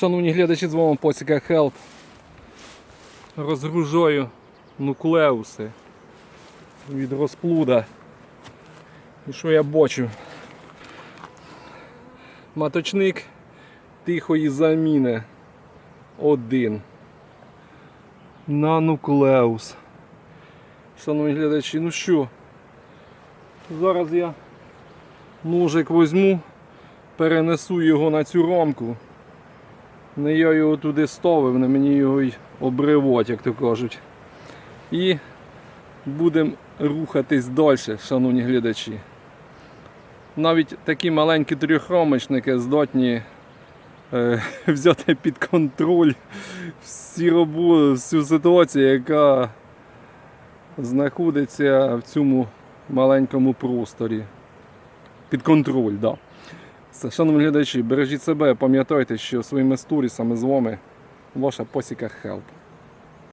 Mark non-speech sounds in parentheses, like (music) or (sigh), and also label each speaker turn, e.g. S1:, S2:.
S1: Шановні глядачі, з вами Посіка Хелп. Розгружаю нуклеуси від розплуда. І що я бачу? Маточник тихої заміни. Один. На нуклеус. Шановні глядачі, ну що? Зараз я ножик візьму, перенесу його на цю рамку. Не я його туди ставив, не мені його й обривати, як то кажуть. І будемо рухатись далі, шановні глядачі. Навіть такі маленькі трьохромичники здатні е, (laughs) взяти під контроль всі робо, всю ситуацію, яка знаходиться в цьому маленькому просторі. Під контроль, так. Да. Шановні глядачі, бережіть себе, пам'ятайте, що своїми сторісами з вами ваша посіка Хелп.